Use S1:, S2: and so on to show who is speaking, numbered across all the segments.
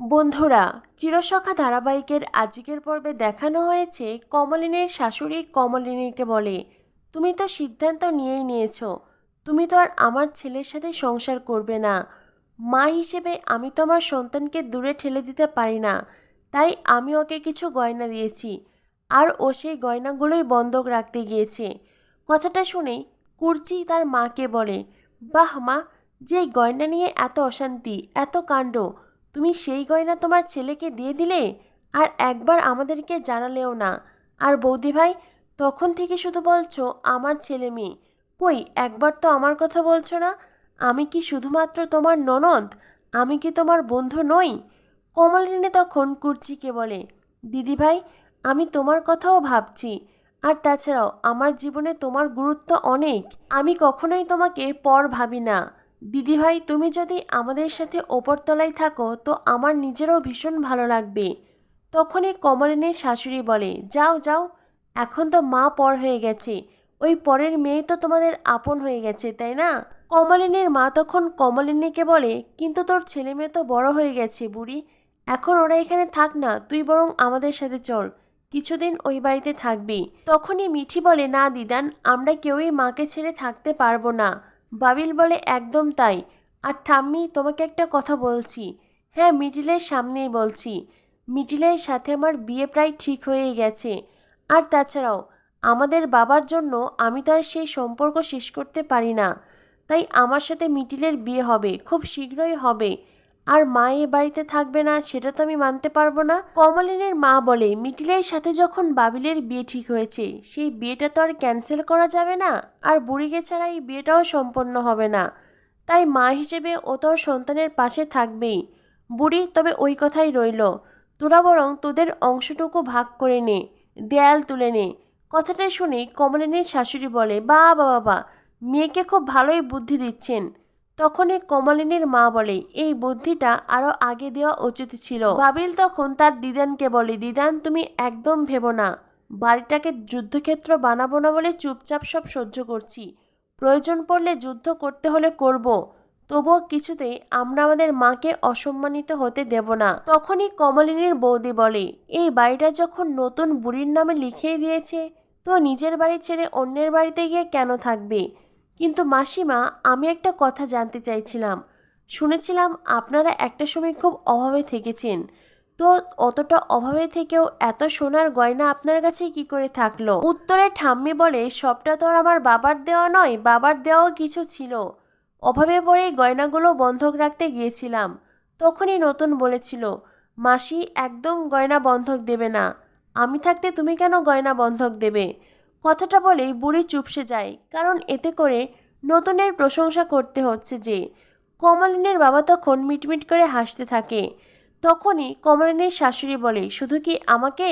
S1: বন্ধুরা, চিরসখা ধারাবাহিকের আজকের পর্বে দেখানো হয়েছে কমলিনীর শাশুড়ি কমলিনীকে বলে। তুমি তো সিদ্ধান্ত নিয়েই নিয়েছো। তুমি তো আর আমার ছেলের সাথে সংসার করবে না। মা হিসেবে আমি তো আমার সন্তানকে দূরে ঠেলে দিতে পারি না। তাই আমি ওকে কিছু গয়না দিয়েছি। আর ও সেই গয়নাগুলোই বন্ধক রাখতে গিয়েছে। কথাটা শুনেই কুর্চি তার মাকে বলে, বাহ মা, যে গয়না নিয়ে এত অশান্তি, এত কাণ্ড তুমি সেই গয়না তোমার ছেলেকে দিয়ে দিলে? আর একবার আমাদেরকে জানালেও না। আর বৌদি ভাই, তখন থেকে শুধু বলছো আমার ছেলে মেয়ে। কই, একবার তো আমার কথা বলছো না? আমি কি শুধুমাত্র তোমার ননদ? আমি কি তোমার বন্ধু নই? কমলিনী তখন কুর্চিকে বলে, দিদি ভাই, আমি তোমার কথাও ভাবছি। আর তাছাড়াও আমার জীবনে তোমার গুরুত্ব অনেক। আমি কখনোই তোমাকে পর ভাবি না। দিদিভাই তুমি যদি আমাদের সাথে ওপরতলায় থাকো, তো আমার নিজেরও ভীষণ ভালো লাগবে। তখনই কমলিনীর শাশুড়ি বলে, যাও যাও, এখন তো মা পর হয়ে গেছে। ওই পরের মেয়ে তো তোমাদের আপন হয়ে গেছে, তাই না? কমলিনীর মা তখন কমলিনীকে বলে, কিন্তু তোর ছেলে মেয়ে তো বড় হয়ে গেছে বুড়ি। এখন ওরা এখানে থাক না, তুই বরং আমাদের সাথে চল। কিছুদিন ওই বাড়িতে থাকবি। তখনই মিঠি বলে, না দিদান, আমরা কেউই মাকে ছেড়ে থাকতে পারব না। বাবিল বলে, একদম তাই। আর ঠাম্মি, তোমাকে একটা কথা বলছি। হ্যাঁ মিডিলের সামনেই বলছি। মিডিলের সাথে আমার বিয়ে প্রায় ঠিক হয়েই গেছে। আর তাছাড়াও, আমাদের বাবার জন্য আমি তো আর সেই সম্পর্ক শেষ করতে পারি না। তাই আমার সাথে মিটিলের বিয়ে হবে, খুব শীঘ্রই হবে। আর মা এ বাড়িতে থাকবে না, সেটা তো আমি মানতে পারব না। কমলিনের মা বলে, মিটিলের সাথে যখন বাবিলের বিয়ে ঠিক হয়েছে, সেই বিয়েটা তো আর ক্যান্সেল করা যাবে না, আর বুড়িকে ছাড়া এই বিয়েটাও সম্পন্ন হবে না। তাই মা হিসেবে ও তোর সন্তানের পাশে থাকবেই। বুড়ি, তবে ওই কথাই রইল। তোরা বরং তোদের অংশটুকু ভাগ করে নে, দেয়াল তুলে নে। কথাটা শুনে কমলিনীর শাশুড়ি বলে বা বাবা বা মেয়েকে খুব ভালোই বুদ্ধি দিচ্ছেন। তখনই কমলিনীর মা বলে, এই বুদ্ধিটা আরও আগে দেওয়া উচিত ছিল। বাবিল তখন তার দিদানকে বলে, দিদান, তুমি একদম ভেবো না। বাড়িটাকে যুদ্ধক্ষেত্র বানাবো না বলে চুপচাপ সব সহ্য করছি। প্রয়োজন পড়লে যুদ্ধ করতে হলে করব। তবুও কিছুতেই আমরা আমাদের মাকে অসম্মানিত হতে দেব না। তখনই কমলিনীর বৌদি বলে, এই বাড়িটা যখন নতুন বুড়ির নামে লিখিয়ে দিয়েছে, তো নিজের বাড়ি ছেড়ে অন্যের বাড়িতে গিয়ে কেন থাকবে? কিন্তু মাসিমা, আমি একটা কথা জানতে চাইছিলাম। শুনেছিলাম আপনারা একটা সময় খুব অভাবে থেকেছেন। তো অতটা অভাবে থেকেও এত সোনার গয়না আপনার কাছে কি করে থাকল? উত্তরে ঠাম্মি বলে, সবটা তো আর আমার বাবার দেওয়া নয়, বাবার দেওয়াও কিছু ছিল। অভাবে পড়ে গয়নাগুলো বন্ধক রাখতে গিয়েছিলাম। তখনই নতুন বলেছিল, মাসি, একদম গয়না বন্ধক দেবে না। আমি থাকতে তুমি কেন গয়না বন্ধক দেবে? কথাটা বলেই বুড়ি চুপসে যায়, কারণ এতে করে নতুনের প্রশংসা করতে হচ্ছে যে, কমলিনীর বাবা তখন মিটমিট করে হাসতে থাকে। তখনই কমলিনীর শাশুড়ি বলে, শুধু কি আমাকে?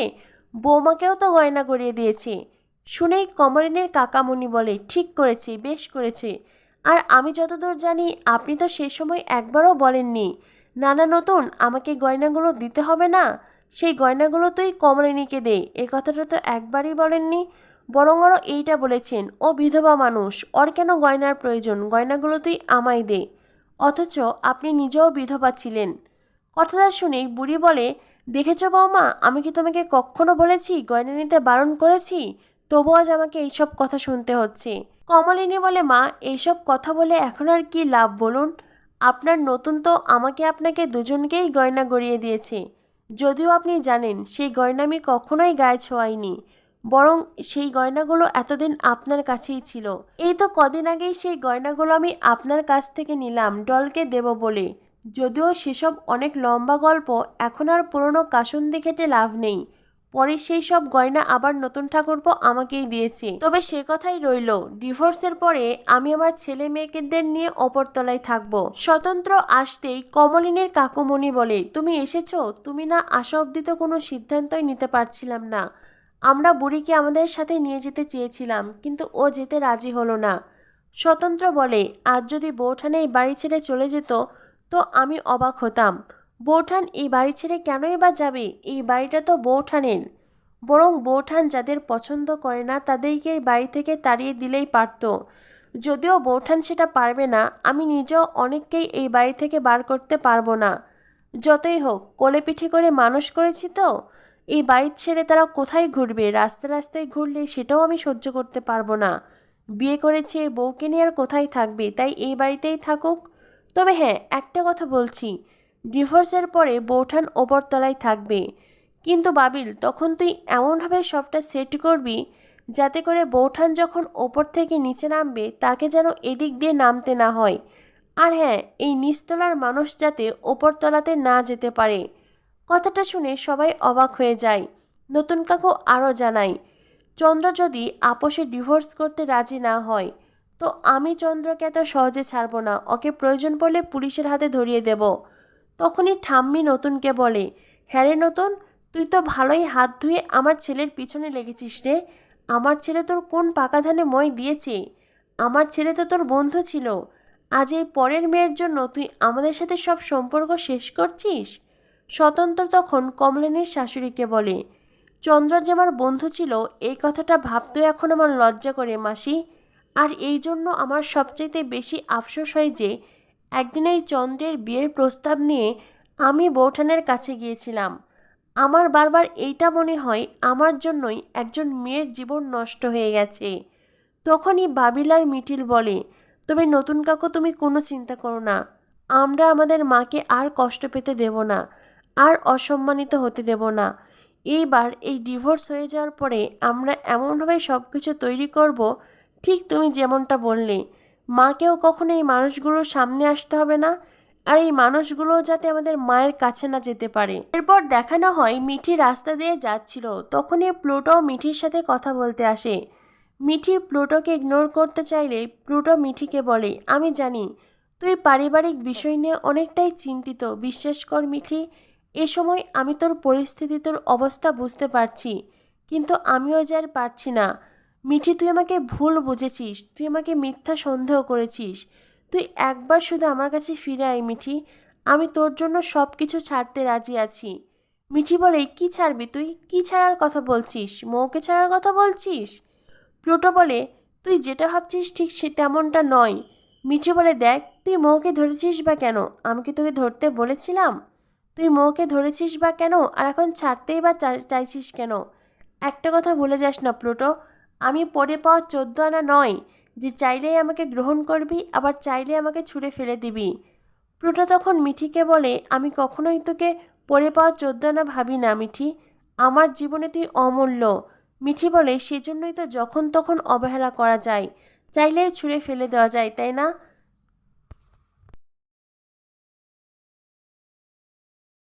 S1: বৌমাকেও তো গয়না গড়িয়ে দিয়েছে। শুনেই কমলিনীর কাকামণি বলে, ঠিক করেছে, বেশ করেছে। আর আমি যতদূর জানি, আপনি তো সে সময় একবারও বলেননি, নানা নতুন আমাকে গয়নাগুলো দিতে হবে না? সেই গয়নাগুলো তুই কমলিনীকে দে। এ কথাটা তো একবারই বলেননি। বরং আরও এইটা বলেছেন, ও বিধবা মানুষ, ওর কেন গয়নার প্রয়োজন? গয়নাগুলো তুই আমায় দে। অথচ আপনি নিজেও বিধবা ছিলেন। কথাটা শুনেই বুড়ি বলে, দেখেছ বৌমা আমি কি তোমাকে কখনো বলেছি গয়না নিতে বারণ করেছি? তবু আজ আমাকে এইসব কথা শুনতে হচ্ছে। কমলিনী বলে, মা, এইসব কথা বলে এখন আর কি লাভ বলুন? আপনার নতুন তো আমাকে আপনাকে দুজনকেই গয়না গড়িয়ে দিয়েছে। যদিও আপনি জানেন, সেই গয়না আমি কখনোই গায়ে ছোঁয়াইনি। বরং সেই গয়নাগুলো এতদিন আপনার কাছেই ছিল। এই তো কদিন আগেই সেই গয়নাগুলো আমি আপনার কাছ থেকে নিলাম, ডলকে দেব বলে। যদিও সেসব অনেক লম্বা গল্প, এখন আর পুরনো কাসুন্দি খেটে লাভ নেই। পরে সেই সব গয়না আবার নতুন ঠাকুরপো আমাকেই দিয়েছে। তবে সে কথাই রইল, ডিভোর্সের পরে আমি আমার ছেলে মেয়েদের নিয়ে অপরতলায় থাকব। স্বতন্ত্র আসতেই কমলিনীর কাকুমণি বলে, তুমি এসেছ? তুমি না আসা অব্দি তো কোনো সিদ্ধান্তই নিতে পারছিলাম না। আমরা বুড়িকে আমাদের সাথে নিয়ে যেতে চেয়েছিলাম, কিন্তু ও যেতে রাজি হলো না। স্বতন্ত্র বলে, আজ যদি বৌঠানে এই বাড়ি ছেড়ে চলে যেত, তো আমি অবাক হতাম। বৌঠান, এই বাড়ি ছেড়ে কেনই বা যাবে? এই বাড়িটা তো বৌঠানের। বরং বৌঠান যাদের পছন্দ করে না, তাদেরকে এই বাড়ি থেকে তাড়িয়ে দিলেই পারত। যদিও বৌঠান সেটা পারবে না, আমি নিজেও অনেককেই এই বাড়ি থেকে বার করতে পারব না। যতই হোক কোলে পিঠে করে মানুষ করেছি তো। এই বাড়ির ছেড়ে তারা কোথায় ঘুরবে? রাস্তা রাস্তায় ঘুরলে সেটাও আমি সহ্য করতে পারব না। বিয়ে করেছে, বউকে নিয়ে আর কোথায় থাকবে? তাই এই বাড়িতেই থাকুক। তবে হ্যাঁ একটা কথা বলছি। ডিভোর্সের পরে বৌঠান ওপরতলায় থাকবে। কিন্তু বাবিল, তখন তুই এমনভাবে সবটা সেট করবি যাতে করে বৌঠান যখন ওপর থেকে নিচে নামবে, তাকে যেন এদিক দিয়ে নামতে না হয়। আর হ্যাঁ এই নিচতলার মানুষ যাতে ওপরতলাতে না যেতে পারে। কথাটা শুনে সবাই অবাক হয়ে যায়। নতুন কাকু আরও জানায়, চন্দ্র যদি আপোষে ডিভোর্স করতে রাজি না হয়, তো আমি চন্দ্রকে এত সহজে ছাড়বো না। ওকে প্রয়োজন পড়লে পুলিশের হাতে ধরিয়ে দেব। তখনই ঠাম্মি নতুনকে বলে হ্যাঁ রে নতুন, তুই তো ভালোই হাত ধুয়ে আমার ছেলের পিছনে লেগেছিস রে। আমার ছেলে তোর কোন পাকা ধানে মই দিয়েছে? আমার ছেলে তো তোর বন্ধু ছিল। আজ এই পরের মেয়ের জন্য তুই আমাদের সাথে সব সম্পর্ক শেষ করছিস? স্বতন্ত্র তখন কমলেনের শাশুড়িকে বলে, চন্দ্র যে আমার বন্ধু ছিল, এই কথাটা ভাবতে এখন আমার লজ্জা করে, মাসি। আর এই জন্য আমার সবচাইতে বেশি আফসোস হয় যে, একদিন এই চন্দ্রের বিয়ের প্রস্তাব নিয়ে আমি বৌঠানের কাছে গিয়েছিলাম। আমার বারবার এইটা মনে হয় আমার জন্যই একজন মেয়ের জীবন নষ্ট হয়ে গেছে। তখনই বাবিলার মিঠিল বলে, তবে নতুন কাকু, তুমি কোনো চিন্তা করো না। আমরা আমাদের মাকে আর কষ্ট পেতে দেব না। আর অসম্মানিত হতে দেব না। এইবার এই ডিভোর্স হয়ে যাওয়ার পরে আমরা এমনভাবে সব কিছু তৈরি করব, ঠিক তুমি যেমনটা বললে। মাকেও কখনো এই মানুষগুলোর সামনে আসতে হবে না, আর এই মানুষগুলো যাতে আমাদের মায়ের কাছে না যেতে পারে। এরপর দেখানো হয় মিঠি রাস্তা দিয়ে যাচ্ছিল, তখনই প্লুটো মিঠির সাথে কথা বলতে আসে। মিঠি প্লুটোকে ইগনোর করতে চাইলে প্লুটো মিঠিকে বলে, আমি জানি, তুই পারিবারিক বিষয় নিয়ে অনেকটাই চিন্তিত, বিশ্বাস কর মিঠি এ সময় আমি তোর পরিস্থিতি, তোর অবস্থা বুঝতে পারছি, কিন্তু আমিও যে আর পারছি না। মিঠি, তুই আমাকে ভুল বুঝেছিস, তুই আমাকে মিথ্যা সন্দেহ করেছিস। তুই একবার শুধু আমার কাছে ফিরে আয় মিঠি, আমি তোর জন্য সব কিছু ছাড়তে রাজি আছি। মিঠি বলে, কি ছাড়বি তুই? কি ছাড়ার কথা বলছিস? মৌকে ছাড়ার কথা বলছিস? প্লুটো বলে, তুই যেটা ভাবছিস ঠিক সে তেমনটা নয়। মিঠি বলে, দেখ, তুই মৌকে ধরেছিস বা কেন? আমি কি তোকে ধরতে বলেছিলাম? তুই মোকে ধরেছিস বা কেন? আর এখন ছাড়তেই বা চাইছিস কেন? একটা কথা ভুলে যাস না, প্লুটো। আমি পড়ে পাওয়া চোদ্দ আনা নয়, যে চাইলেই আমাকে গ্রহণ করবি, আবার চাইলে আমাকে ছুঁড়ে ফেলে দিবি। প্লুটো তখন মিঠিকে বলে, আমি কখনোই তোকে পড়ে পাওয়া চোদ্দ আনা ভাবি না, মিঠি। আমার জীবনে তুই অমূল্য। মিঠি বলে, সেজন্যই তো যখন তখন অবহেলা করা যায়। চাইলেই ছুঁড়ে ফেলে দেওয়া যায়, তাই না?